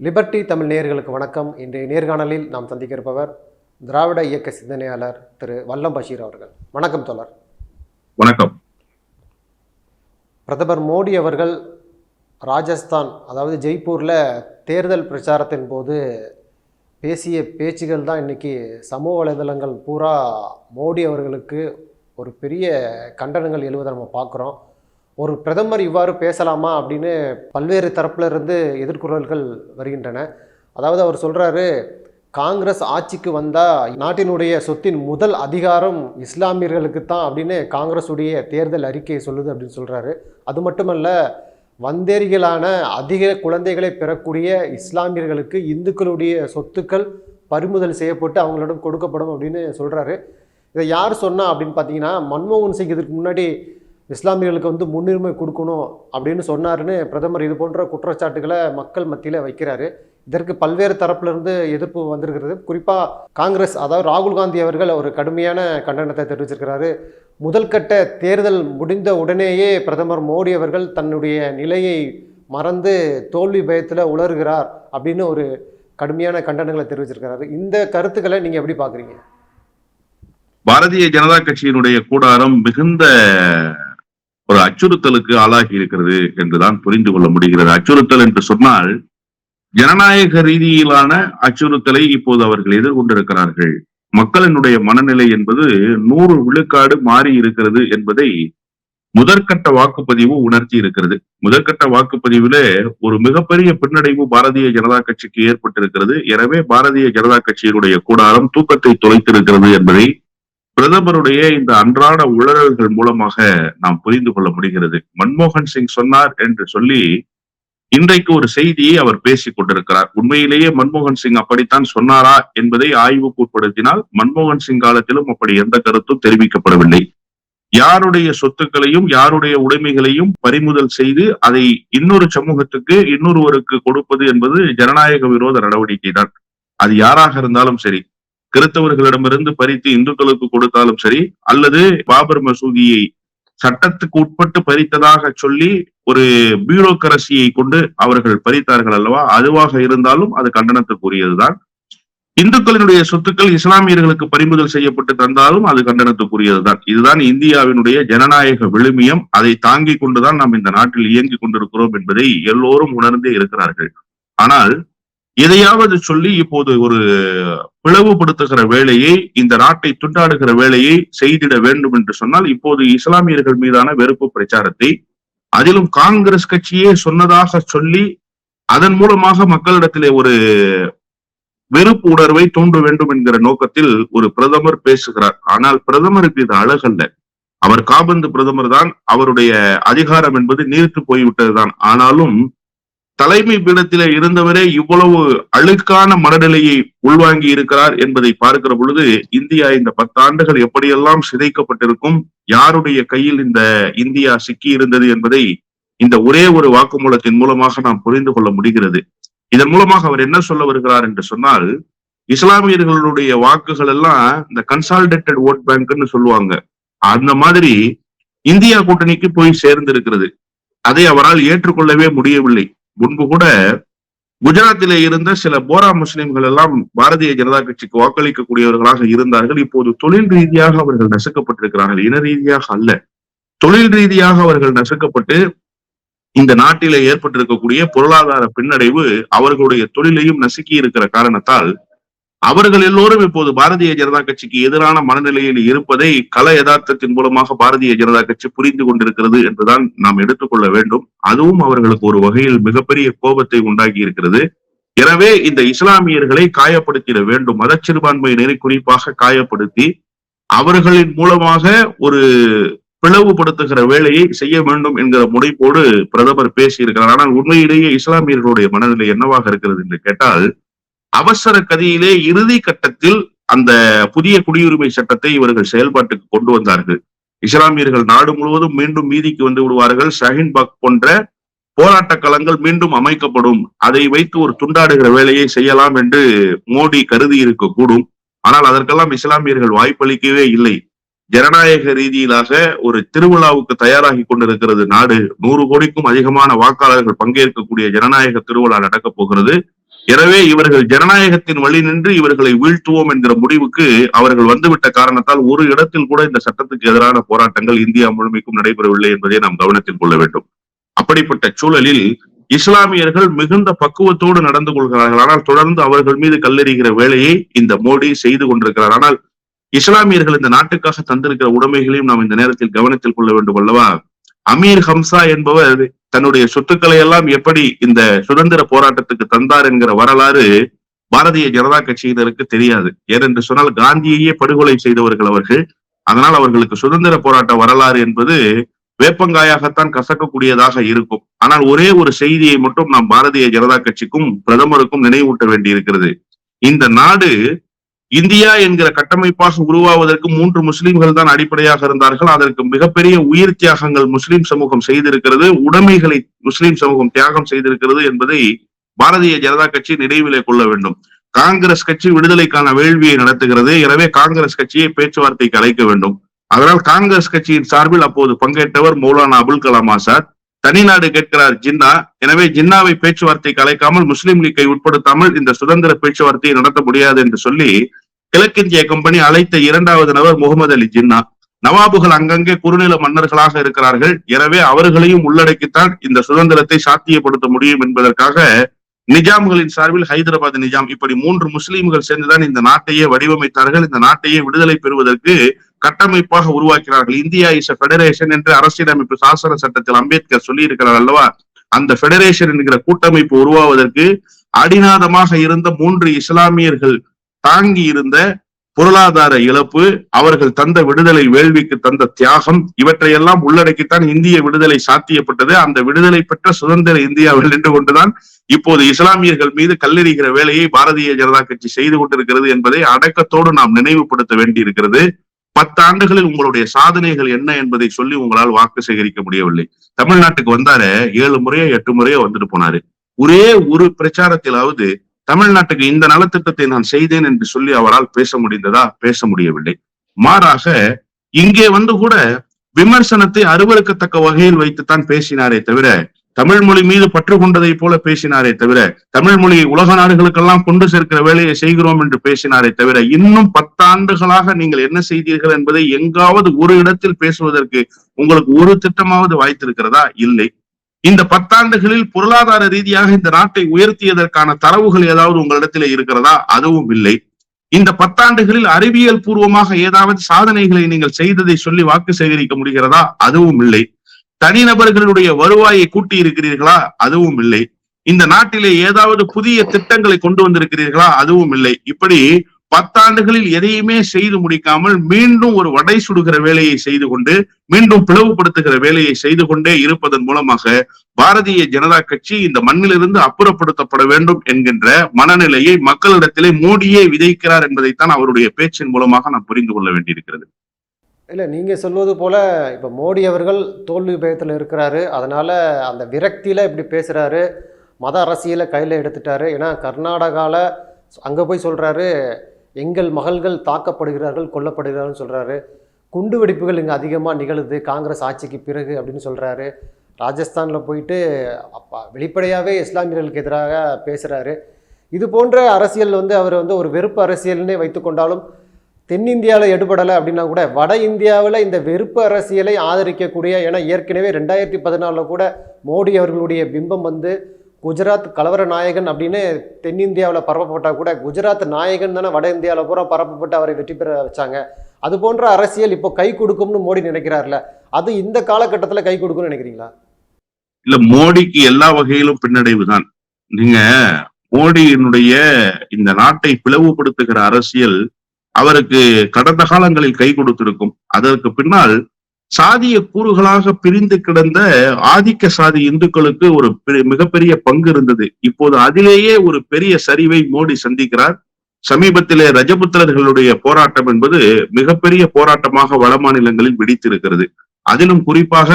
Liberty Tamil நேயர்களுக்கு வணக்கம். இன்றைய நேர்காணலில் நாம் சந்திக்க இருப்பவர் திராவிட இயக்க சிந்தனையாளர் திரு வல்லம் பஷீர் அவர்கள். வணக்கம் தோழர். வணக்கம். பிரதமர் மோடி அவர்கள் ராஜஸ்தான் அதாவது ஜெய்ப்பூரில் தேர்தல் பிரச்சாரத்தின் போது பேசிய பேச்சுகள் தான் இன்றைக்கி சமூக வலைதளங்கள் பூரா மோடி அவர்களுக்கு ஒரு பெரிய கண்டனங்கள் எழுவதை நம்ம பார்க்குறோம். ஒரு பிரதமர் இவ்வாறு பேசலாமா அப்படின்னு பல்வேறு தரப்பிலிருந்து எதிர்குரல்கள் வருகின்றன. அதாவது அவர் சொல்கிறாரு காங்கிரஸ் ஆட்சிக்கு வந்தால் நாட்டினுடைய சொத்தின் முதல் அதிகாரம் இஸ்லாமியர்களுக்கு தான் அப்படின்னு காங்கிரஸுடைய தேர்தல் அறிக்கை சொல்லுது அப்படின்னு சொல்கிறாரு அது மட்டுமல்ல வந்தேரிகளான அதிக குழந்தைகளை பெறக்கூடிய இஸ்லாமியர்களுக்கு இந்துக்களுடைய சொத்துக்கள் பறிமுதல் செய்யப்பட்டு அவங்களிடம் கொடுக்கப்படும் அப்படின்னு சொல்கிறாரு இதை யார் சொன்னா அப்படின்னு பார்த்தீங்கன்னா மன்மோகன் சிங் இதுக்கு முன்னாடி இஸ்லாமியர்களுக்கு வந்து முன்னுரிமை கொடுக்கணும் அப்படின்னு சொன்னாருன்னு பிரதமர் இது போன்ற குற்றச்சாட்டுகளை மக்கள் மத்தியில் வைக்கிறாரு. இதற்கு பல்வேறு தரப்பிலிருந்து எதிர்ப்பு வந்திருக்கிறது. குறிப்பாக காங்கிரஸ் அதாவது ராகுல் காந்தி அவர்கள் ஒரு கடுமையான கண்டனத்தை தெரிவிச்சிருக்கிறாரு. முதல் கட்ட தேர்தல் முடிந்த உடனேயே பிரதமர் மோடி அவர்கள் தன்னுடைய நிலையை மறந்து தோல்வி பயத்தில் உளறுகிறார் அப்படின்னு ஒரு கடுமையான கண்டனங்களை தெரிவிச்சிருக்கிறாரு. இந்த கருத்துக்களை நீங்கள் எப்படி பார்க்குறீங்க பாரதிய ஜனதா கட்சியினுடைய கூடாரம் மிகுந்த ஒரு அச்சுறுத்தலுக்கு ஆளாகி இருக்கிறது என்றுதான் புரிந்து கொள்ள முடிகிறது. அச்சுறுத்தல் என்று சொன்னால் ஜனநாயக ரீதியிலான அச்சுறுத்தலை இப்போது அவர்கள் எதிர்கொண்டிருக்கிறார்கள். மக்களினுடைய மனநிலை என்பது நூறு விழுக்காடு மாறி இருக்கிறது என்பதை முதற்கட்ட வாக்குப்பதிவு உணர்த்தி இருக்கிறது. முதற்கட்ட வாக்குப்பதிவில ஒரு மிகப்பெரிய பின்னடைவு பாரதிய ஜனதா கட்சிக்கு ஏற்பட்டிருக்கிறது. எனவே பாரதிய ஜனதா கட்சியினுடைய கூடாரம் தூக்கத்தை தொலைத்திருக்கிறது என்பதை பிரதமருடைய இந்த அன்றாட உளறல்கள் மூலமாக நாம் புரிந்து கொள்ள முடிகிறது. மன்மோகன் சிங் சொன்னார் என்று சொல்லி இன்றைக்கு ஒரு செய்தியை அவர் பேசிக் கொண்டிருக்கிறார். உண்மையிலேயே மன்மோகன் சிங் அப்படித்தான் சொன்னாரா என்பதை ஆய்வுக்கு உட்படுத்தினால் மன்மோகன் சிங் காலத்திலும் அப்படி எந்த கருத்தும் தெரிவிக்கப்படவில்லை. யாருடைய சொத்துக்களையும் யாருடைய உடைமைகளையும் பறிமுதல் செய்து அதை இன்னொரு சமூகத்துக்கு இன்னொருவருக்கு கொடுப்பது என்பது ஜனநாயக விரோத நடவடிக்கை தான் அது யாராக இருந்தாலும் சரி கிறிஸ்தவர்களிடமிருந்து பறித்து இந்துக்களுக்கு கொடுத்தாலும் சரி அல்லது பாபர் மசூதியை சட்டத்துக்கு உட்பட்டு பறித்ததாக சொல்லி ஒரு பியூரோக்கரசியை கொண்டு அவர்கள் பறித்தார்கள் அல்லவா? அதுவாக இருந்தாலும் அது கண்டனத்துக்குரியதுதான். இந்துக்களினுடைய சொத்துக்கள் இஸ்லாமியர்களுக்கு பறிமுதல் செய்யப்பட்டு தந்தாலும் அது கண்டனத்துக்குரியதுதான். இதுதான் இந்தியாவினுடைய ஜனநாயக விழுமியம். அதை தாங்கிக் கொண்டுதான் நாம் இந்த நாட்டில் இயங்கிக் கொண்டிருக்கிறோம் என்பதை எல்லோரும் உணர்ந்தே இருக்கிறார்கள். ஆனால் எதையாவது சொல்லி இப்போது ஒரு பிளவுபடுத்துகிற வேலையை இந்த நாட்டை துண்டாடுகிற வேலையை செய்திட வேண்டும் என்று சொன்னால் இப்போது இஸ்லாமியர்கள் மீதான வெறுப்பு பிரச்சாரத்தை அதிலும் காங்கிரஸ் கட்சியே சொன்னதாக சொல்லி அதன் மூலமாக மக்களிடத்திலே ஒரு வெறுப்பு உணர்வை தூண்ட வேண்டும் என்கிற நோக்கத்தில் ஒரு பிரதமர் பேசுகிறார். ஆனால் பிரதமருக்கு இது அழகல்ல. அவர் காபந்து பிரதமர் தான். அவருடைய அதிகாரம் என்பது நீர்த்து போய்விட்டதுதான். ஆனாலும் தலைமை பீடத்திலே இருந்தவரே இவ்வளவு அழுக்கான மனநிலையை உள்வாங்கி இருக்கிறார் என்பதை பார்க்கிற பொழுது இந்தியா இந்த பத்தாண்டுகள் எப்படியெல்லாம் சிதைக்கப்பட்டிருக்கும் யாருடைய கையில் இந்த இந்தியா சிக்கி இருந்தது என்பதை இந்த ஒரே ஒரு வாக்குமூலத்தின் மூலமாக நாம் புரிந்து கொள்ள முடிகிறது. இதன் மூலமாக அவர் என்ன சொல்ல வருகிறார் என்று சொன்னால் இஸ்லாமியர்களுடைய வாக்குகள் எல்லாம் இந்த கன்சால்டேட்டட் ஓட் பேங்க்னு சொல்லுவாங்க. அந்த மாதிரி இந்தியா கூட்டணிக்கு போய் சேர்ந்திருக்கிறது. அதை அவரால் ஏற்றுக்கொள்ளவே முடியவில்லை. முன்பு கூட குஜராத்திலே இருந்த சில போரா முஸ்லிம்கள் எல்லாம் பாரதிய ஜனதா கட்சிக்கு வாக்களிக்கக்கூடியவர்களாக இருந்தார்கள். இப்போது தொழில் ரீதியாக அவர்கள் நசுக்கப்பட்டிருக்கிறார்கள். இன ரீதியாக அல்ல. தொழில் ரீதியாக அவர்கள் நசுக்கப்பட்டு இந்த நாட்டிலே ஏற்பட்டிருக்கக்கூடிய பொருளாதார பின்னடைவு அவர்களுடைய தொழிலையும் நசுக்கி இருக்கிற காரணத்தால் அவர்கள் எல்லோரும் இப்போது பாரதிய ஜனதா கட்சிக்கு எதிரான மனநிலையில் இருப்பதை கல யதார்த்தத்தின் மூலமாக பாரதிய ஜனதா கட்சி புரிந்து கொண்டிருக்கிறது என்றுதான் நாம் எடுத்துக்கொள்ள வேண்டும். அதுவும் அவர்களுக்கு ஒரு வகையில் மிகப்பெரிய கோபத்தை உண்டாக்கி இருக்கிறது. எனவே இந்த இஸ்லாமியர்களை காயப்படுத்திட வேண்டும். மதச்சிறுபான்மையினரை குறிப்பாக காயப்படுத்தி அவர்களின் மூலமாக ஒரு பிளவுபடுத்துகிற வேலையை செய்ய வேண்டும் என்கிற முனைப்போடு பிரதமர் பேசியிருக்கிறார். ஆனால் உண்மையிலேயே இஸ்லாமியர்களுடைய மனநிலை என்னவாக இருக்கிறது என்று கேட்டால் அவசர கதியிலே இறுதி கட்டத்தில் அந்த புதிய குடியுரிமை சட்டத்தை இவர்கள் செயல்பாட்டுக்கு கொண்டு வந்தார்கள். இஸ்லாமியர்கள் நாடு முழுவதும் மீண்டும் மீதிக்கு வந்து விடுவார்கள். ஷஹின்பாக் போன்ற போராட்ட களங்கள் மீண்டும் அமைக்கப்படும். அதை வைத்து ஒரு துண்டாடுகிற வேலையை செய்யலாம் என்று மோடி கருதி இருக்கக்கூடும். ஆனால் அதற்கெல்லாம் இஸ்லாமியர்கள் வாய்ப்பளிக்கவே இல்லை. ஜனநாயக ரீதியிலாக ஒரு திருவிழாவுக்கு தயாராகி கொண்டிருக்கிறது நாடு. நூறு கோடிக்கும் அதிகமான வாக்காளர்கள் பங்கேற்கக்கூடிய ஜனநாயக திருவிழா நடக்கப் போகிறது. எனவே இவர்கள் ஜனநாயகத்தின் வழி நின்று இவர்களை வீழ்த்துவோம் என்கிற முடிவுக்கு அவர்கள் வந்துவிட்ட காரணத்தால் ஒரு இடத்தில் கூட இந்த சட்டத்துக்கு எதிரான போராட்டங்கள் இந்தியா முழுமைக்கும் நடைபெறவில்லை என்பதை நாம் கவனத்தில் கொள்ள வேண்டும். அப்படிப்பட்ட சூழலில் இஸ்லாமியர்கள் மிகுந்த பக்குவத்தோடு நடந்து கொள்கிறார்கள். ஆனால் தொடர்ந்து அவர்கள் மீது கல்லெறிகிற வேலையை இந்த மோடி செய்து கொண்டிருக்கிறார். ஆனால் இஸ்லாமியர்கள் இந்த நாட்டுக்காக தந்திருக்கிற உடைமைகளையும் நாம் இந்த நேரத்தில் கவனத்தில் கொள்ள வேண்டும் அல்லவா? அமீர் ஹம்சா என்பவர் தன்னுடைய சொத்துக்களை எல்லாம் எப்படி இந்த சுதந்திர போராட்டத்துக்கு தந்தார் என்கிற வரலாறு பாரதிய ஜனதா கட்சியினருக்கு தெரியாது. ஏனென்று சொன்னால் காந்தியையே படுகொலை செய்தவர்கள் அவர்கள். அதனால் அவர்களுக்கு சுதந்திர போராட்ட வரலாறு என்பது வேப்பங்காயாகத்தான் கசக்கக்கூடியதாக இருக்கும். ஆனால் ஒரே ஒரு செய்தியை மட்டும் நாம் பாரதிய ஜனதா கட்சிக்கும் பிரதமருக்கும் நினைவூட்ட வேண்டியிருக்கிறது. இந்த நாடு இந்தியா என்கிற கட்டமைப்பாக உருவாவதற்கு மூன்று முஸ்லிம்கள் தான் அடிப்படையாக இருந்தார்கள். அதற்கு மிகப்பெரிய உயிர் தியாகங்கள் முஸ்லிம் சமூகம் செய்திருக்கிறது. உடைமைகளை முஸ்லிம் சமூகம் தியாகம் செய்திருக்கிறது என்பதை பாரதிய ஜனதா கட்சி நினைவிலே கொள்ள வேண்டும். காங்கிரஸ் கட்சி விடுதலைக்கான வேள்வியை நடத்துகிறது. எனவே காங்கிரஸ் கட்சியை பேச்சுவார்த்தைக்கு அழைக்க வேண்டும். அதனால் காங்கிரஸ் கட்சியின் சார்பில் அப்போது பங்கேற்றவர் மௌலானா அபுல் கலாம் ஆசாத். தனிநாடு கேட்கிறார் ஜின்னா. எனவே ஜின்னாவை பேச்சுவார்த்தைக்கு அழைக்காமல் முஸ்லிம் லீக்கை உட்படுத்தாமல் இந்த சுதந்திர பேச்சுவார்த்தையை நடத்த முடியாது என்று சொல்லி கிழக்கிந்திய கம்பெனி அழைத்த இரண்டாவது நபர் முகமது அலி ஜின்னா. நவாபுகள் அங்கங்கே குறுநில மன்னர்களாக இருக்கிறார்கள். எனவே அவர்களையும் உள்ளடக்கித்தான் இந்த சுதந்திரத்தை சாத்தியப்படுத்த முடியும் என்பதற்காக நிஜாம்களின் சார்பில் ஹைதராபாத் நிஜாம் இப்படி மூன்று முஸ்லீம்கள் சேர்ந்துதான் இந்த நாட்டையே வடிவமைத்தார்கள். இந்த நாட்டையே விடுதலை பெறுவதற்கு கட்டமைப்பாக உருவாக்கிறார்கள் இந்தியா இஸ் அ ஃபெடரேஷன் என்று அரசியலமைப்பு சாசன சட்டத்தில் அம்பேத்கர் சொல்லியிருக்கிறார் அல்லவா? அந்த ஃபெடரேஷன் என்கிற கூட்டமைப்பு உருவாவதற்கு அடிநாதமாக இருந்த மூன்று இஸ்லாமியர்கள் தாங்கி இருந்த பொருளாதார இழப்பு அவர்கள் தந்த விடுதலை வேள்விக்கு தந்த தியாகம் இவற்றையெல்லாம் உள்ளடக்கித்தான் இந்திய விடுதலை சாத்தியப்பட்டது. அந்த விடுதலை பெற்ற சுதந்திர இந்தியாவில் நின்று கொண்டுதான் இப்போது இஸ்லாமியர்கள் மீது கல்லெறிகிற வேலையை பாரதிய ஜனதா கட்சி செய்து கொண்டிருக்கிறது என்பதை அடக்கத்தோடு நாம் நினைவுபடுத்த வேண்டியிருக்கிறது. பத்து ஆண்டுகளில் உங்களுடைய சாதனைகள் என்ன என்பதை சொல்லி உங்களால் வாக்கு சேகரிக்க முடியவில்லை. தமிழ்நாட்டுக்கு வந்தாரு ஏழு முறையோ எட்டு முறையோ வந்துட்டு போனாரு. ஒரே ஒரு பிரச்சாரத்திலாவது தமிழ்நாட்டுக்கு இந்த நலத்திட்டத்தை நான் செய்தேன் என்று சொல்லி அவரால் பேச முடிந்ததா? பேச முடியவில்லை. மாறாக இங்கே வந்து கூட விமர்சனத்தை அருவருக்கத்தக்க வகையில் வைத்துத்தான் பேசினாரே தவிர தமிழ் மொழி மீது பற்று கொண்டதை போல பேசினாரே தவிர தமிழ் மொழியை உலக நாடுகளுக்கெல்லாம் கொண்டு சேர்க்கிற வேலையை செய்கிறோம் என்று பேசினாரே தவிர இன்னும் பத்தாண்டுகளாக நீங்கள் என்ன செய்தீர்கள் என்பதை எங்காவது ஒரு இடத்தில் பேசுவதற்கு உங்களுக்கு ஒரு திட்டமாவது வாய்த்திருக்கிறதா? இல்லை. இந்த பத்தாண்டுகளில் பொருளாதார ரீதியாக இந்த நாட்டை உயர்த்தியதற்கான தரவுகள் ஏதாவது உங்களிடத்திலே இருக்கிறதா? அதுவும் இல்லை. இந்த பத்தாண்டுகளில் அறிவியல் பூர்வமாக ஏதாவது சாதனைகளை நீங்கள் செய்ததை சொல்லி வாக்கு சேகரிக்க முடிகிறதா? அதுவும் இல்லை. தனிநபர்களுடைய வருவாயை கூட்டி இருக்கிறீர்களா? அதுவும் இல்லை. இந்த நாட்டிலே ஏதாவது புதிய திட்டங்களை கொண்டு வந்திருக்கிறீர்களா? அதுவும் இல்லை. இப்படி பத்தாண்டுகளில் எதையுமே செய்து முடிக்காமல் மீண்டும் ஒரு வடை சுடுகிற வேலையை செய்து கொண்டு மீண்டும் பிளவுபடுத்துகிற வேலையை செய்து கொண்டே இருப்பதன் மூலமாக பாரதிய ஜனதா கட்சி இந்த மண்ணிலிருந்து அப்புறப்படுத்தப்பட வேண்டும் என்கின்ற மனநிலையை மக்களிடத்திலே மோடியே விதைக்கிறார் என்பதைத்தான் அவருடைய பேச்சின் மூலமாக நாம் புரிந்து கொள்ள வேண்டியிருக்கிறது. இல்லை நீங்கள் சொல்வது போல் இப்போ மோடி அவர்கள் தோல்வி பயத்தில் இருக்கிறாரு. அதனால் அந்த விரக்தியில் இப்படி பேசுகிறாரு மத அரசியலை கையில் எடுத்துட்டாரு. ஏன்னா கர்நாடகாவில் அங்கே போய் சொல்கிறாரு எங்கள் மகள்கள் தாக்கப்படுகிறார்கள் கொல்லப்படுகிறார்கள் சொல்கிறாரு குண்டு வெடிப்புகள் இங்கே அதிகமாக நிகழுது. காங்கிரஸ் ஆட்சிக்கு பிறகு அப்படின்னு சொல்கிறாரு ராஜஸ்தானில் போயிட்டு அப்பா வெளிப்படையாகவே இஸ்லாமியர்களுக்கு எதிராக பேசுகிறாரு இது போன்ற அரசியல் வந்து அவர் வந்து ஒரு வெறுப்பு அரசியல்னே வைத்துக்கொண்டாலும் தென்னிந்தியாவில் எடுபடலை அப்படின்னா கூட வட இந்தியாவில் இந்த வெறுப்பு அரசியலை ஆதரிக்கக்கூடிய ஏன்னா ஏற்கனவே ரெண்டாயிரத்தி பதினாலில் கூட மோடி அவர்களுடைய பிம்பம் வந்து குஜராத் கலவர நாயகன் அப்படின்னு தென்னிந்தியாவில் பரப்பப்பட்டால் கூட குஜராத் நாயகன் தானே வட இந்தியாவில் பூரா பரப்பப்பட்டு அவரை வெற்றி பெற வச்சாங்க. அது போன்ற அரசியல் இப்போ கை கொடுக்கும்னு மோடி நினைக்கிறார்ல அது இந்த காலகட்டத்தில் கை கொடுக்கும்னு நினைக்கிறீங்களா? இல்ல மோடிக்கு எல்லா வகையிலும் பின்னடைவு தான். நீங்க மோடியினுடைய இந்த நாட்டை பிளவுபடுத்துகிற அரசியல் அவருக்கு கடந்த காலங்களில் கை கொடுத்திருக்கும். அதற்கு பின்னால் சாதிய கூறுகளாக பிரிந்து கிடந்த ஆதிக்க சாதி இந்துக்களுக்கு ஒரு மிகப்பெரிய பங்கு இருந்தது. இப்போது அதிலேயே ஒரு பெரிய சரிவை மோடி சந்திக்கிறார். சமீபத்திலே ரஜபுத்திரர்களுடைய போராட்டம் என்பது மிகப்பெரிய போராட்டமாக வட மாநிலங்களில் வெடித்திருக்கிறது. அதிலும் குறிப்பாக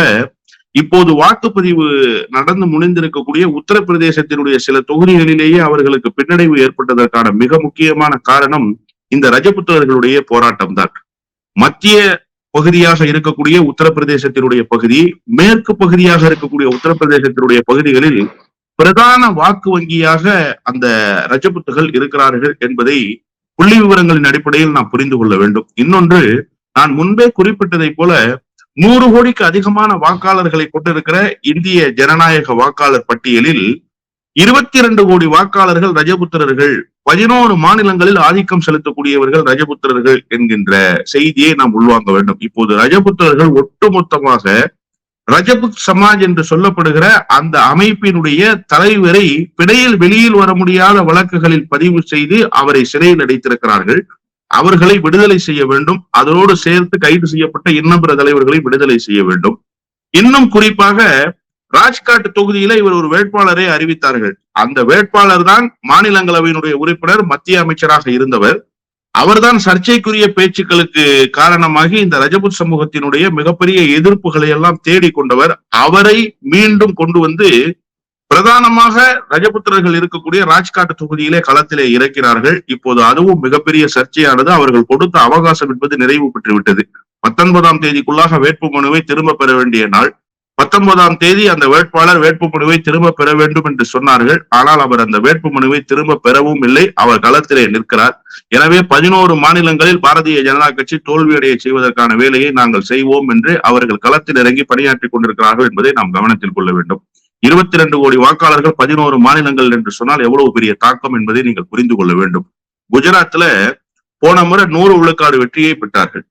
இப்போது வாக்குப்பதிவு நடந்து முடிந்திருக்கக்கூடிய உத்தரப்பிரதேசத்தினுடைய சில தொகுதிகளிலேயே அவர்களுக்கு பின்னடைவு ஏற்பட்டதற்கான மிக முக்கியமான காரணம் இந்த ரஜபுத்திரர்களுடைய போராட்டம் தான் மத்திய பகுதியாக இருக்கக்கூடிய உத்தரப்பிரதேசத்தினுடைய பகுதி மேற்கு பகுதியாக இருக்கக்கூடிய உத்தரப்பிரதேசத்தினுடைய பகுதிகளில் பிரதான வாக்கு வங்கியாக அந்த ரஜபுத்துகள் இருக்கிறார்கள் என்பதை புள்ளி விவரங்களின் அடிப்படையில் நாம் புரிந்து கொள்ள வேண்டும். இன்னொன்று நான் முன்பே குறிப்பிட்டதை போல நூறு கோடிக்கு அதிகமான வாக்காளர்களை கொண்டிருக்கிற இந்திய ஜனநாயக வாக்காளர் பட்டியலில் இருபத்தி இரண்டு கோடி வாக்காளர்கள் ரஜபுத்திரர்கள் பதினோரு மாநிலங்களில் ஆதிக்கம் செலுத்தக்கூடியவர்கள் ரஜபுத்திரர்கள் என்கின்ற செய்தியை நாம் உள்வாங்க வேண்டும். இப்போது ரஜபுத்திரர்கள் ஒட்டுமொத்தமாக ரஜபுத் சமாஜ் என்று சொல்லப்படுகிற அந்த அமைப்பினுடைய தலைவரை பிணையில் வெளியில் வர முடியாத வழக்குகளில் பதிவு செய்து அவரை சிறையில் அடைத்திருக்கிறார்கள். அவர்களை விடுதலை செய்ய வேண்டும். அதோடு சேர்த்து கைது செய்யப்பட்ட இன்னும் பிற தலைவர்களை விடுதலை செய்ய வேண்டும். இன்னும் குறிப்பாக ராஜ்காட் தொகுதியில இவர் ஒரு வேட்பாளரை அறிவித்தார்கள். அந்த வேட்பாளர் தான் மாநிலங்களவையினுடைய உறுப்பினர் மத்திய அமைச்சராக இருந்தவர். அவர்தான் சர்ச்சைக்குரிய பேச்சுக்களுக்கு காரணமாகி இந்த ரஜபுத் சமூகத்தினுடைய மிகப்பெரிய எதிர்ப்புகளை எல்லாம் தேடிக் கொண்டவர். அவரை மீண்டும் கொண்டு வந்து பிரதானமாக ரஜபுத்திரர்கள் இருக்கக்கூடிய ராஜ்காட் தொகுதியிலே களத்திலே இறக்கிறார்கள் இப்போது அதுவும் மிகப்பெரிய சர்ச்சையானது. அவர்கள் கொடுத்த அவகாசம் என்பது நிறைவு பெற்று விட்டது பத்தொன்பதாம் தேதிக்குள்ளாக வேட்புமனுவை திரும்ப பெற வேண்டிய நாள். பத்தொன்பதாம் தேதி அந்த வேட்பாளர் வேட்புமனுவை திரும்ப பெற வேண்டும் என்று சொன்னார்கள். ஆனால் அவர் அந்த வேட்புமனுவை திரும்ப பெறவும் இல்லை. அவர் களத்திலே நிற்கிறார். எனவே பதினோரு மாநிலங்களில் பாரதிய ஜனதா கட்சி தோல்வியடைய செய்வதற்கான வேலையை நாங்கள் செய்வோம் என்று அவர்கள் களத்தில் இறங்கி பணியாற்றிக் கொண்டிருக்கிறார்கள் என்பதை நாம் கவனத்தில் கொள்ள வேண்டும். இருபத்தி ரெண்டு கோடி வாக்காளர்கள் பதினோரு மாநிலங்கள் என்று சொன்னால் எவ்வளவு பெரிய தாக்கம் என்பதை நீங்கள் புரிந்து கொள்ள வேண்டும். குஜராத்ல போன முறை நூறு விழுக்காடு வெற்றியை பெற்றார்கள்.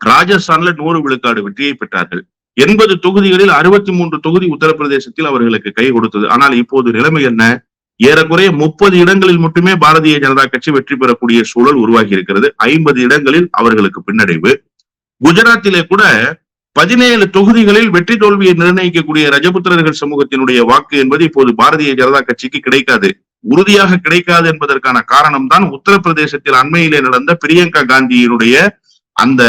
ராஜஸ்தான்ல நூறு விழுக்காடு வெற்றியை பெற்றார்கள். எண்பது தொகுதிகளில் அறுபத்தி மூன்று தொகுதி உத்தரப்பிரதேசத்தில் அவர்களுக்கு கை கொடுத்தது. ஆனால் இப்போது நிலைமை என்ன? ஏறக்குறைய முப்பது இடங்களில் மட்டுமே பாரதிய ஜனதா கட்சி வெற்றி பெறக்கூடிய சூழல் உருவாகி இருக்கிறது ஐம்பது இடங்களில் அவர்களுக்கு பின்னடைவு. குஜராத்திலே கூட பதினேழு தொகுதிகளில் வெற்றி தோல்வியை நிர்ணயிக்கக்கூடிய ரஜபுத்திரர்கள் சமூகத்தினுடைய வாக்கு என்பது இப்போது பாரதிய ஜனதா கட்சிக்கு கிடைக்காது. உறுதியாக கிடைக்காது என்பதற்கான காரணம் தான் உத்தரப்பிரதேசத்தில் அண்மையிலே நடந்த பிரியங்கா காந்தியினுடைய அந்த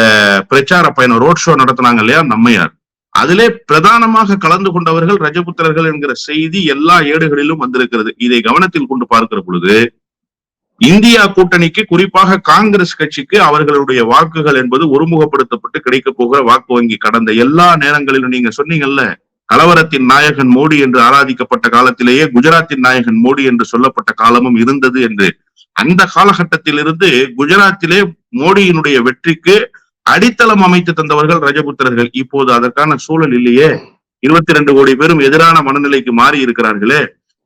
பிரச்சார பயணம் ரோட் ஷோ நடத்தினாங்க இல்லையா? நம்மையார். அதிலே பிரதானமாக கலந்து கொண்டவர்கள் ரஜபுத்திரர்கள் என்கிற செய்தி எல்லா ஏடுகளிலும் வந்திருக்கிறது. இதை கவனத்தில் கொண்டு பார்க்கிற பொழுது இந்தியா கூட்டணிக்கு குறிப்பாக காங்கிரஸ் கட்சிக்கு அவர்களுடைய வாக்குகள் என்பது ஒருமுகப்படுத்தப்பட்டு கிடைக்க போகிற வாக்கு வங்கி கடந்த எல்லா நேரங்களிலும் நீங்க சொன்னீங்கல்ல கலவரத்தின் நாயகன் மோடி என்று ஆராதிக்கப்பட்ட காலத்திலேயே குஜராத்தின் நாயகன் மோடி என்று சொல்லப்பட்ட காலமும் இருந்தது என்று அந்த காலகட்டத்திலிருந்து குஜராத்திலே மோடியினுடைய வெற்றிக்கு அடித்தளம் அமைத்து தந்தவர்கள் ரஜபுத்திரர்கள். இப்போது அதற்கான சூழல் இல்லையே. இருபத்தி ரெண்டு கோடி பேரும் எதிரான மனநிலைக்கு மாறி இருக்கிறார்களே.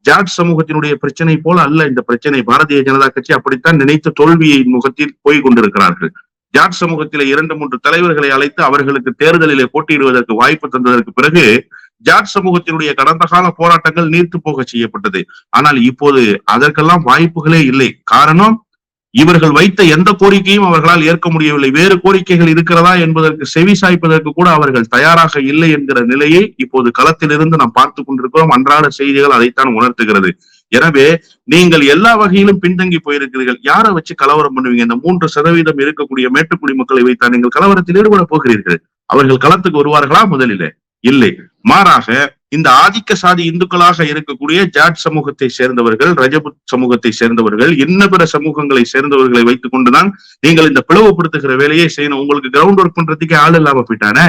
ஜாட் சமூகத்தினுடைய பிரச்சனை போல அல்ல இந்த பிரச்சனை. பாரதிய ஜனதா கட்சி அப்படித்தான் நினைத்த தோல்வியை முகத்தில் போய் கொண்டிருக்கிறார்கள். ஜாட் சமூகத்தில இரண்டு மூன்று தலைவர்களை அழைத்து அவர்களுக்கு தேர்தலிலே போட்டியிடுவதற்கு வாய்ப்பு தந்ததற்கு பிறகு ஜாட் சமூகத்தினுடைய கடந்த கால போராட்டங்கள் நீர்த்து போக செய்யப்பட்டது. ஆனால் இப்போது அதற்கெல்லாம் வாய்ப்புகளே இல்லை. காரணம் இவர்கள் வைத்த எந்த கோரிக்கையும் அவர்களால் ஏற்க முடியவில்லை. வேறு கோரிக்கைகள் இருக்கிறதா என்பதற்கு செவி சாய்ப்பதற்கு கூட அவர்கள் தயாராக இல்லை என்கிற நிலையை இப்போது களத்திலிருந்து நாம் பார்த்து கொண்டிருக்கிறோம். அன்றாட செய்திகள் அதைத்தான் உணர்த்துகிறது. எனவே நீங்கள் எல்லா வகையிலும் பின்தங்கி போயிருக்கிறீர்கள். யாரை வச்சு கலவரம் பண்ணுவீங்க? இந்த மூன்று சதவீதம் இருக்கக்கூடிய மேட்டுக்குடி மக்களை வைத்தான் நீங்கள் கலவரத்தில் ஈடுபட போகிறீர்கள். அவர்கள் களத்துக்கு வருவார்களா? முதலிலே. இல்லை. மாறாக இந்த ஆதிக்க சாதி இந்துக்களாக இருக்கக்கூடிய ஜாட் சமூகத்தை சேர்ந்தவர்கள் ரஜபுத் சமூகத்தை சேர்ந்தவர்கள் இன்ன பிற சமூகங்களை சேர்ந்தவர்களை வைத்துக் கொண்டுதான் நீங்கள் இந்த பிளவுபடுத்துகிற வேலையை செய்யணும். உங்களுக்கு கிரவுண்ட் ஒர்க் பண்றதுக்கே ஆள் இல்லாம போயிட்டானே?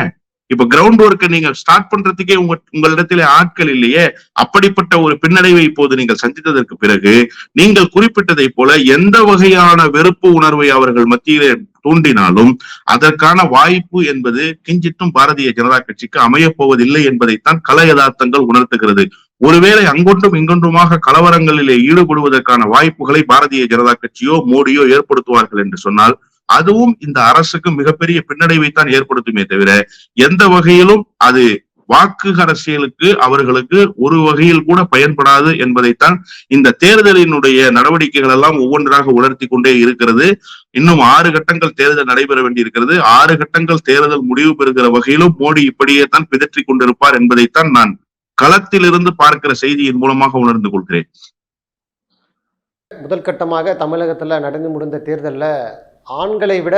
இப்ப கிரவுண்ட் ஒர்க்கை நீங்க ஸ்டார்ட் பண்றதுக்கே உங்க உங்களிடத்திலே ஆட்கள் இல்லையே? அப்படிப்பட்ட ஒரு பின்னடைவை இப்போது நீங்கள் சந்தித்ததற்கு பிறகு நீங்கள் குறிப்பிட்டதை போல எந்த வகையான வெறுப்பு உணர்வை அவர்கள் மத்தியிலே தூண்டினாலும் அதற்கான வாய்ப்பு என்பது கிஞ்சிட்டும் பாரதிய ஜனதா கட்சிக்கு அமையப் போவதில்லை என்பதைத்தான் கல யதார்த்தங்கள் உணர்த்துகிறது. ஒருவேளை அங்கொன்றும் இங்கொன்றுமாக கலவரங்களிலே ஈடுபடுவதற்கான வாய்ப்புகளை பாரதிய ஜனதா கட்சியோ மோடியோ ஏற்படுத்துவார்கள் என்று சொன்னால் அதுவும் இந்த அரசுக்கு மிகப்பெரிய பின்னடைவைத்தான் ஏற்படுத்துமே தவிர எந்த வகையிலும் அது வாக்கு அரசியலுக்கு அவர்களுக்கு ஒரு வகையில் கூட பயன்படாது என்பதைத்தான் இந்த தேர்தலினுடைய நடவடிக்கைகள் எல்லாம் ஒவ்வொன்றாக உணர்த்தி கொண்டே இருக்கிறது. இன்னும் ஆறு கட்டங்கள் தேர்தல் நடைபெற வேண்டியிருக்கிறது. ஆறு கட்டங்கள் தேர்தல் முடிவு பெறுகிற வகையிலும் மோடி இப்படியே தான் பிதற்றிக் கொண்டிருப்பார் என்பதைத்தான் நான் களத்திலிருந்து பார்க்கிற செய்தியின் மூலமாக உணர்ந்து கொள்கிறேன். முதல் கட்டமாக தமிழகத்தில் நடந்து முடிந்த தேர்தலில் ஆண்களை விட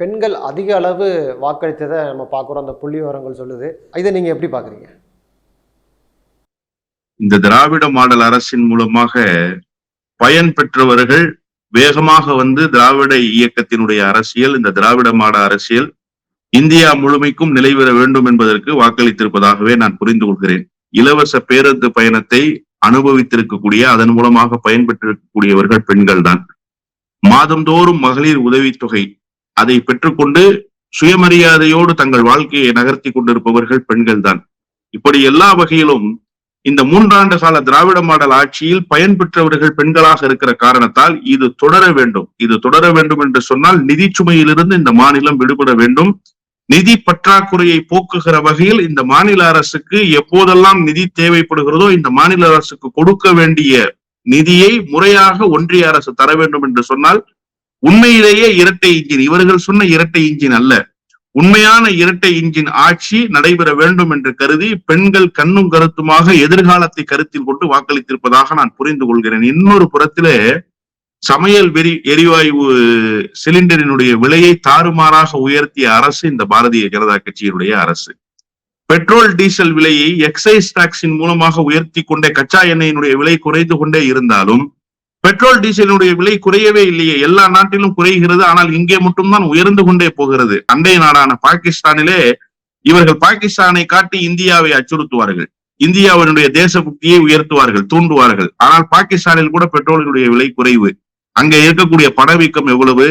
பெண்கள் அதிக அளவு வாக்களித்ததை நம்ம பார்க்குறோம். அந்த புள்ளி விவரங்கள் சொல்லுது. இதை நீங்கள் எப்படி பார்க்குறீங்க? இந்த திராவிட மாடல் அரசின் மூலமாக பயன் பெற்றவர்கள் வேகமாக வந்து திராவிட இயக்கத்தினுடைய அரசியல் இந்த திராவிட மாட அரசியல் இந்தியா முழுமைக்கும் நிலைபெற வேண்டும் என்பதற்கு வாக்களித்திருப்பதாகவே நான் புரிந்து கொள்கிறேன். இலவச பேருந்து பயணத்தை அனுபவித்திருக்கக்கூடிய அதன் மூலமாக பயன்பெற்றிருக்கக்கூடியவர்கள் பெண்கள் தான் மாதந்தோறும் மகளிர் உதவித்தொகை அதை பெற்றுக்கொண்டு சுயமரியாதையோடு தங்கள் வாழ்க்கையை நகர்த்தி கொண்டிருப்பவர்கள் பெண்கள் தான் இப்படி எல்லா வகையிலும் இந்த மூன்றாண்டு கால திராவிட மாடல் ஆட்சியில் பயன்பெற்றவர்கள் பெண்களாக இருக்கிற காரணத்தால் இது தொடர வேண்டும். இது தொடர வேண்டும் என்று சொன்னால் நிதி சுமையிலிருந்து இந்த மாநிலம் விடுபட வேண்டும். நிதி பற்றாக்குறையை போக்குகிற வகையில் இந்த மாநில அரசுக்கு எப்போதெல்லாம் நிதி தேவைப்படுகிறதோ இந்த மாநில அரசுக்கு கொடுக்க வேண்டிய நிதியை முறையாக ஒன்றிய அரசு தர வேண்டும் என்று சொன்னால் உண்மையிலேயே இரட்டை இன்ஜின் இவர்கள் சொன்ன இரட்டை இன்ஜின் அல்ல. உண்மையான இரட்டை இன்ஜின் ஆட்சி நடைபெற வேண்டும் என்று கருதி பெண்கள் கண்ணும் கருத்துமாக எதிர்காலத்தை கருத்தில் கொண்டு வாக்களித்திருப்பதாக நான் புரிந்து கொள்கிறேன். இன்னொரு புறத்திலே சமையல் வெறி எரிவாயு சிலிண்டரினுடைய விலையை தாறுமாறாக உயர்த்திய அரசு இந்த பாரதிய ஜனதா கட்சியினுடைய அரசு. பெட்ரோல் டீசல் விலையை எக்ஸைஸ் டாக்ஸின் மூலமாக உயர்த்தி கொண்டே கச்சா எண்ணெயினுடைய விலை குறைந்து கொண்டே இருந்தாலும் பெட்ரோல் டீசலினுடைய விலை குறையவே இல்லையே. எல்லா நாட்டிலும் குறைகிறது. ஆனால் இங்கே மட்டும்தான் உயர்ந்து கொண்டே போகிறது. அண்டை நாடான பாகிஸ்தானிலே இவர்கள் பாகிஸ்தானை காட்டி இந்தியாவை அச்சுறுத்துவார்கள். இந்தியாவினுடைய தேசபக்தியை உயர்த்துவார்கள் தூண்டுவார்கள். ஆனால் பாகிஸ்தானில் கூட பெட்ரோலினுடைய விலை குறைவு. அங்கே இருக்கக்கூடிய பணவீக்கம் எவ்வளவு?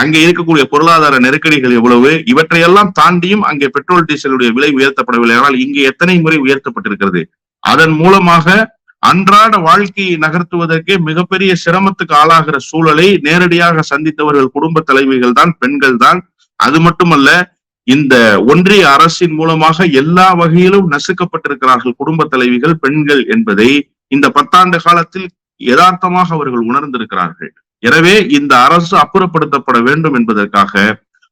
அங்கே இருக்கக்கூடிய பொருளாதார நெருக்கடிகள் எவ்வளவு? இவற்றையெல்லாம் தாண்டியும் அங்கே பெட்ரோல் டீசலுடைய விலை உயர்த்தப்படவில்லை. ஆனால் இங்கே எத்தனை முறை உயர்த்தப்பட்டிருக்கிறது? அதன் மூலமாக அன்றாட வாழ்க்கையை நகர்த்துவதற்கே மிகப்பெரிய சிரமத்துக்கு ஆளாகிற சூழலை நேரடியாக சந்தித்தவர்கள் குடும்ப தலைவிகள் தான் பெண்கள் தான். அது மட்டுமல்ல இந்த ஒன்றிய அரசின் மூலமாக எல்லா வகையிலும் நசுக்கப்பட்டிருக்கிறார்கள் குடும்ப தலைவிகள் பெண்கள் என்பதை இந்த பத்தாண்டு காலத்தில் யதார்த்தமாக அவர்கள் உணர்ந்திருக்கிறார்கள். எனவே இந்த அரசு அப்புறப்படுத்தப்பட வேண்டும் என்பதற்காக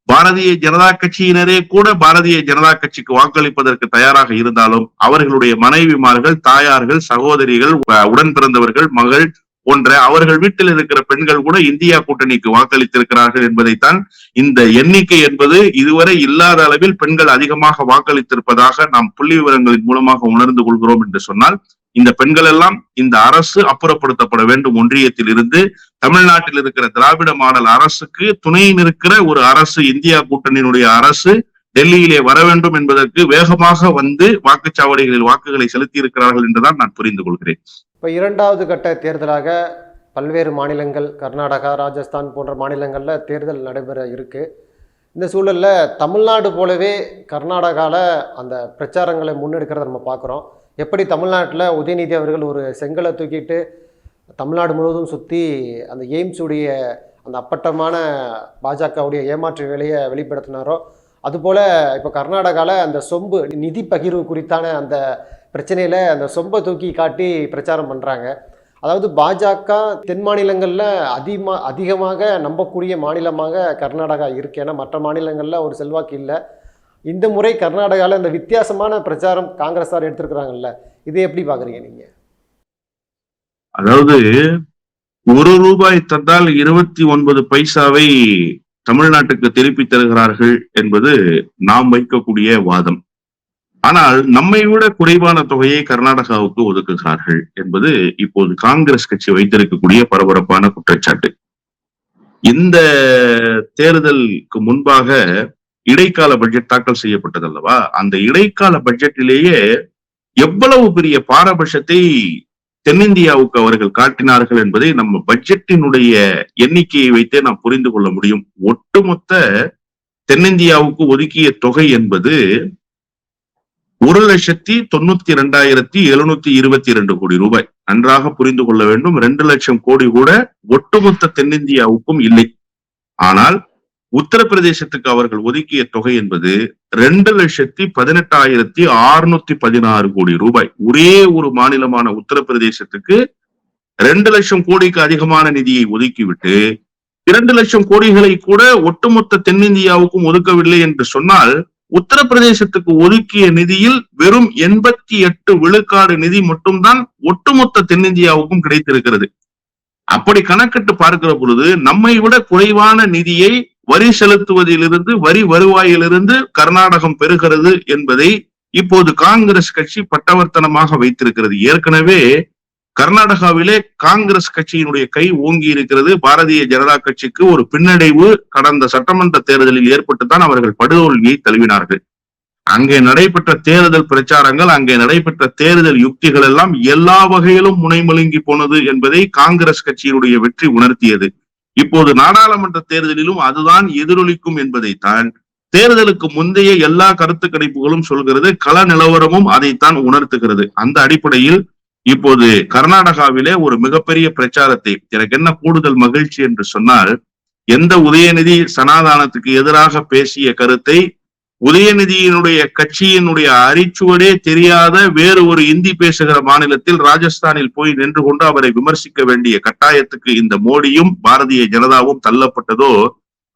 பாரதிய ஜனதா கட்சியினரே கூட பாரதிய ஜனதா கட்சிக்கு வாக்களிப்பதற்கு தயாராக இருந்தாலும் அவர்களுடைய மனைவிமார்கள் தாயார்கள் சகோதரிகள் அஹ், உடன் பிறந்தவர்கள் மகள் போன்ற அவர்கள் வீட்டில் இருக்கிற பெண்கள் கூட இந்தியா கூட்டணிக்கு வாக்களித்திருக்கிறார்கள் என்பதைத்தான் இந்த எண்ணிக்கை என்பது இதுவரை இல்லாத அளவில் பெண்கள் அதிகமாக வாக்களித்திருப்பதாக நாம் புள்ளி விவரங்களின் மூலமாக உணர்ந்து கொள்கிறோம் என்று சொன்னால் இந்த பெண்கள் எல்லாம் இந்த அரசு அப்புறப்படுத்தப்பட வேண்டும். ஒன்றியத்தில் இருந்து தமிழ்நாட்டில் இருக்கிற திராவிட மாடல் அரசுக்கு துணை நிற்கிற ஒரு அரசு இந்தியா கூட்டணியினுடைய அரசு டெல்லியிலே வர வேண்டும் என்பதற்கு வேகமாக வந்து வாக்குச்சாவடிகளில் வாக்குகளை செலுத்தி இருக்கிறார்கள் என்றுதான் நான் புரிந்து கொள்கிறேன். இப்போ இரண்டாவது கட்ட தேர்தலாக பல்வேறு மாநிலங்கள் கர்நாடகா ராஜஸ்தான் போன்ற மாநிலங்களில் தேர்தல் நடைபெற இருக்கு. இந்த சூழலில் தமிழ்நாடு போலவே கர்நாடகாவில் அந்த பிரச்சாரங்களை முன்னெடுக்கிறத நம்ம பார்க்குறோம் எப்படி தமிழ்நாட்டில் உதயநிதி அவர்கள் ஒரு செங்கலை தூக்கிட்டு தமிழ்நாடு முழுவதும் சுற்றி அந்த எய்ம்ஸுடைய அந்த அப்பட்டமான பாஜகவுடைய ஏமாற்று வேலையை வெளிப்படுத்தினாரோ அதுபோல் இப்போ கர்நாடகாவில் அந்த சொம்பு நிதி பகிர்வு குறித்தான அந்த பிரச்சனையில் அந்த சொம்பை தூக்கி காட்டி பிரச்சாரம் பண்ணுறாங்க அதாவது பாஜக தென் மாநிலங்களில் அதிகமாக அதிகமாக நம்பக்கூடிய மாநிலமாக கர்நாடகா இருக்கு. ஏன்னா மற்ற மாநிலங்களில் ஒரு செல்வாக்கு இல்லை. இந்த முறை கர்நாடகாவில் இந்த வித்தியாசமான பிரச்சாரம் காங்கிரஸார் எடுத்திருக்கிறாங்கல்ல இதை எப்படி பாக்குறீங்க நீங்க? அதாவது ஒரு ரூபாய் தந்தால் இருபத்தி ஒன்பது பைசாவை தமிழ்நாட்டுக்கு திருப்பி தருகிறார்கள் என்பது நாம் வைக்கக்கூடிய வாதம். ஆனால் நம்மை விட குறைவான தொகையை கர்நாடகாவுக்கு ஒதுக்குகிறார்கள் என்பது இப்போது காங்கிரஸ் கட்சி வைத்திருக்கக்கூடிய பரபரப்பான குற்றச்சாட்டு. இந்த தேர்தலுக்கு முன்பாக இடைக்கால பட்ஜெட் தாக்கல் செய்யப்பட்டது அல்லவா அந்த இடைக்கால பட்ஜெட்டிலேயே எவ்வளவு பெரிய பாரபட்சத்தை தென்னிந்தியாவுக்கு அவர்கள் காட்டினார்கள் என்பதை நம்ம பட்ஜெட்டினுடைய எண்ணிக்கையை வைத்தே நாம் புரிந்து கொள்ள முடியும். ஒட்டுமொத்த தென்னிந்தியாவுக்கு ஒதுக்கிய தொகை என்பது ஒரு லட்சத்தி தொண்ணூத்தி இரண்டாயிரத்தி எழுநூத்தி இருபத்தி இரண்டு கோடி ரூபாய். நன்றாக புரிந்து கொள்ள வேண்டும். ரெண்டு லட்சம் கோடி கூட ஒட்டுமொத்த தென்னிந்தியாவுக்கும் இல்லை. ஆனால் உத்தரப்பிரதேசத்துக்கு அவர்கள் ஒதுக்கிய தொகை என்பது ரெண்டு லட்சத்தி பதினெட்டாயிரத்தி அறுநூத்தி பதினாறு கோடி ரூபாய். ஒரே ஒரு மாநிலமான உத்தரப்பிரதேசத்துக்கு ரெண்டு லட்சம் கோடிக்கு அதிகமான நிதியை ஒதுக்கிவிட்டு இரண்டு லட்சம் கோடிகளை கூட ஒட்டுமொத்த தென்னிந்தியாவுக்கும் ஒதுக்கவில்லை என்று சொன்னால் உத்தரப்பிரதேசத்துக்கு ஒதுக்கிய நிதியில் வெறும் எண்பத்தி எட்டு விழுக்காடு நிதி மட்டும்தான் ஒட்டுமொத்த தென்னிந்தியாவுக்கும் கிடைத்திருக்கிறது. அப்படி கணக்கிட்டு பார்க்கிற பொழுது நம்மை விட குறைவான நிதியை வரி செலுத்துவதிலிருந்து வரி வருவாயிலிருந்து கர்நாடகம் பெறுகிறது என்பதை இப்போது காங்கிரஸ் கட்சி பட்டவர்த்தனமாக வைத்திருக்கிறது. ஏற்கனவே கர்நாடகாவிலே காங்கிரஸ் கட்சியினுடைய கை ஓங்கி இருக்கிறது. பாரதிய ஜனதா கட்சிக்கு ஒரு பின்னடைவு கடந்த சட்டமன்ற தேர்தலில் ஏற்பட்டுத்தான் அவர்கள் படுதோல்வியை தழுவினார்கள். அங்கே நடைபெற்ற தேர்தல் பிரச்சாரங்கள் அங்கே நடைபெற்ற தேர்தல் யுக்திகள் எல்லாம் எல்லா வகையிலும் முனைமலுங்கி போனது என்பதை காங்கிரஸ் கட்சியினுடைய வெற்றி உணர்த்தியது. இப்போது நாடாளுமன்ற தேர்தலிலும் அதுதான் எதிரொலிக்கும் என்பதைத்தான் தேர்தலுக்கு முந்தைய எல்லா கருத்து கணிப்புகளும் சொல்கிறது கள நிலவரமும் அதைத்தான் உணர்த்துகிறது. அந்த அடிப்படையில் இப்போது கர்நாடகாவிலே ஒரு மிகப்பெரிய பிரச்சாரத்தை எனக்கு என்ன கூடுதல் மகிழ்ச்சி என்று சொன்னால் எந்த உதயநிதி சனாதானத்துக்கு எதிராக பேசிய கருத்தை உதயநிதியினுடைய கட்சியினுடைய அரிச்சுவடே தெரியாத வேறு ஒரு இந்தி பேசுகிற மாநிலத்தில் ராஜஸ்தானில் போய் நின்று கொண்டு அவரை விமர்சிக்க வேண்டிய கட்டாயத்துக்கு இந்த மோடியும் பாரதிய ஜனதாவும் தள்ளப்பட்டதோ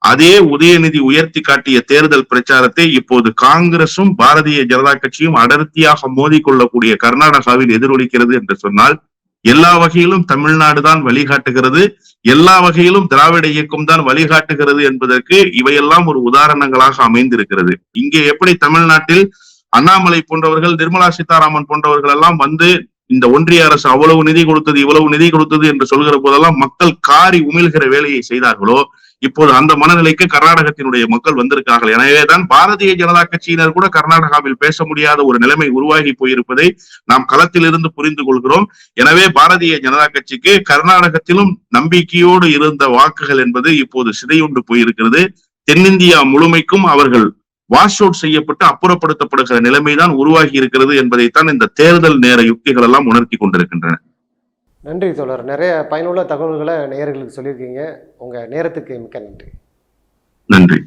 அதே உதயநிதி உயர்த்தி காட்டிய தேர்தல் பிரச்சாரத்தை இப்போது காங்கிரசும் பாரதிய ஜனதா கட்சியும் அடர்த்தியாக மோதி கொள்ளக்கூடிய கர்நாடகாவில் எதிரொலிக்கிறது என்று சொன்னால் எல்லா வகையிலும் தமிழ்நாடு தான் வழிகாட்டுகிறது. எல்லா வகையிலும் திராவிட இயக்கம் தான் வழிகாட்டுகிறது என்பதற்கு இவையெல்லாம் ஒரு உதாரணங்களாக அமைந்திருக்கிறது. இங்கே எப்படி தமிழ்நாட்டில் அண்ணாமலை போன்றவர்கள் நிர்மலா சீதாராமன் போன்றவர்கள் எல்லாம் வந்து இந்த ஒன்றிய அரசு அவ்வளவு நிதி கொடுத்தது இவ்வளவு நிதி கொடுத்தது என்று சொல்கிற போதெல்லாம் மக்கள் காரி உமிழ்கிற வேலையை செய்தார்களோ இப்போது அந்த மனநிலைக்கு கர்நாடகத்தினுடைய மக்கள் வந்திருக்கார்கள் எனவேதான் பாரதிய ஜனதா கட்சியினர் கூட கர்நாடகாவில் பேச முடியாத ஒரு நிலைமை உருவாகி போயிருப்பதை நாம் களத்திலிருந்து புரிந்து கொள்கிறோம். எனவே பாரதிய ஜனதா கட்சிக்கு கர்நாடகத்திலும் நம்பிக்கையோடு இருந்த வாக்குகள் என்பது இப்போது சிதையுண்டு போயிருக்கிறது. தென்னிந்தியா முழுமைக்கும் அவர்கள் வாஷ் அவுட் செய்யப்பட்டு அப்புறப்படுத்தப்படுகிற நிலைமைதான் உருவாகி இருக்கிறது என்பதைத்தான் இந்த தேர்தல் நேர யுக்திகள் எல்லாம் உணர்த்தி கொண்டிருக்கின்றன. நன்றி தோழர். நிறைய பயனுள்ள தகவல்களை நேயர்களுக்கு சொல்லியிருக்கீங்க. உங்கள் நேரத்துக்கு மிக்க நன்றி. நன்றி.